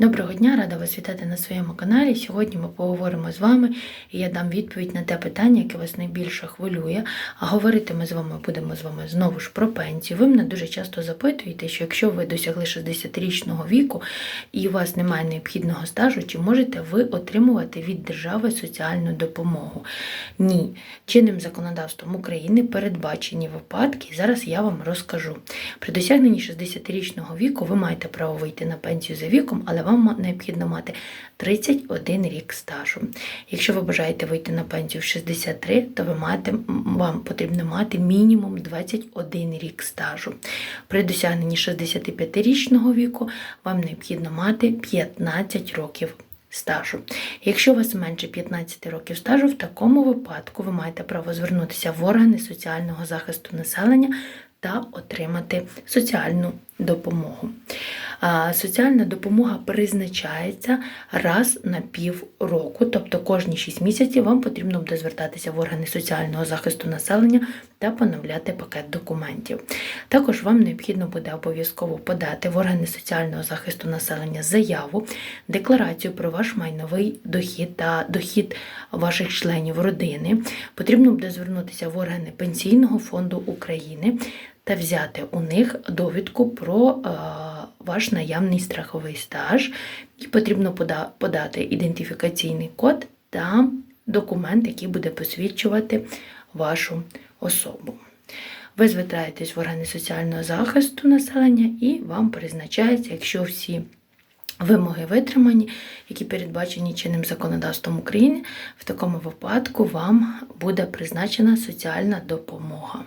Доброго дня, рада вас вітати на своєму каналі. Сьогодні ми поговоримо з вами і я дам відповідь на те питання, яке вас найбільше хвилює. А говорити ми з вами будемо з вами знову ж про пенсію. Ви мене дуже часто запитуєте, що якщо ви досягли 60-річного віку і у вас немає необхідного стажу, чи можете ви отримувати від держави соціальну допомогу? Ні, чинним законодавством України передбачені випадки, зараз я вам розкажу. При досягненні 60-річного віку ви маєте право вийти на пенсію за віком, але вам необхідно мати 31 рік стажу. Якщо ви бажаєте вийти на пенсію в 63, то ви маєте, вам потрібно мати мінімум 21 рік стажу. При досягненні 65-річного віку вам необхідно мати 15 років стажу. Якщо у вас менше 15 років стажу, в такому випадку ви маєте право звернутися в органи соціального захисту населення та отримати соціальну допомогу. Соціальна допомога призначається раз на пів року, тобто кожні 6 місяців вам потрібно буде звертатися в органи соціального захисту населення та поновляти пакет документів. Також вам необхідно буде обов'язково подати в органи соціального захисту населення заяву, декларацію про ваш майновий дохід та дохід ваших членів родини. Потрібно буде звернутися в органи Пенсійного фонду України та взяти у них довідку про е, ваш наявний страховий стаж, і потрібно подати ідентифікаційний код та документ, який буде посвідчувати вашу особу. Ви звертаєтесь в органи соціального захисту населення і вам призначається, якщо всі вимоги витримані, які передбачені чинним законодавством України, в такому випадку вам буде призначена соціальна допомога.